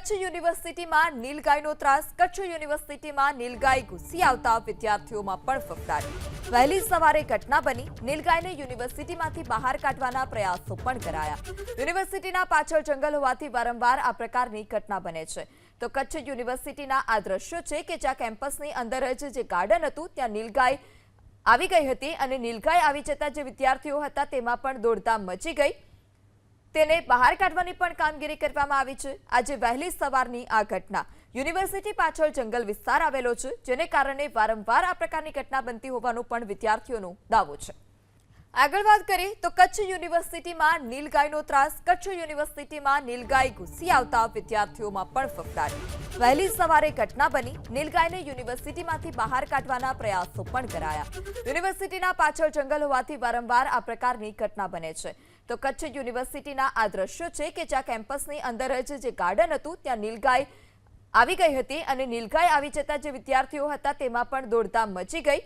કચ્છ યુનિવર્સિટીમાં નીલગાયનો ત્રાસ. કચ્છ યુનિવર્સિટીમાં નીલગાય ઘૂસી આવતા વિદ્યાર્થીઓમાં પણ ફફડાટ. વહેલી સવારે ઘટના બની. નીલગાયને યુનિવર્સિટીમાંથી બહાર કાઢવાના પ્રયાસો પણ કરાયા. યુનિવર્સિટીના પાછળ જંગલ હોવાથી વારંવાર આ પ્રકારની ઘટના બને છે. તો કચ્છ યુનિવર્સિટીના આ દ્રશ્યો છે કે જ્યાં કેમ્પસની અંદર જ જે ગાર્ડન હતું, ત્યાં નીલગાય આવી ગઈ હતી અને નીલગાય આવી જતા જે વિદ્યાર્થીઓ હતા તેમાં પણ દોડધામ મચી ગઈ. તેને બહાર કાઢવાની પણ કામગીરી કરવામાં આવી છે. આજે વહેલી સવારની આ ઘટના. યુનિવર્સિટી પાછળ જંગલ વિસ્તાર આવેલો છે, જેને કારણે વારંવાર આ પ્રકારની ઘટના બનતી હોવાનો પણ વિદ્યાર્થીઓનો દાવો છે. આગળ વાત કરીએ તો કચ્છ યુનિવર્સિટીમાં નીલગાયનો ત્રાસ, કચ્છ યુનિવર્સિટીમાં નીલગાય ઘૂસી આવતા વિદ્યાર્થીઓમાં પણ ફફડાટ. વહેલી સવારે ઘટના બની, નીલગાયને યુનિવર્સિટીમાંથી બહાર કાઢવાના પ્રયાસો પણ કરાયા. યુનિવર્સિટીના પાછળ જંગલ હોવાથી વારંવાર આ પ્રકારની ઘટના બને છે. તો કચ્છ યુનિવર્સિટીના આ દ્રશ્યો છે કે જ્યાં કેમ્પસની અંદર જ જે ગાર્ડન હતું, ત્યાં નીલગાય આવી ગઈ હતી અને નીલગાય આવી જતા જે વિદ્યાર્થીઓ હતા તેમાં પણ દોડધામ મચી ગઈ.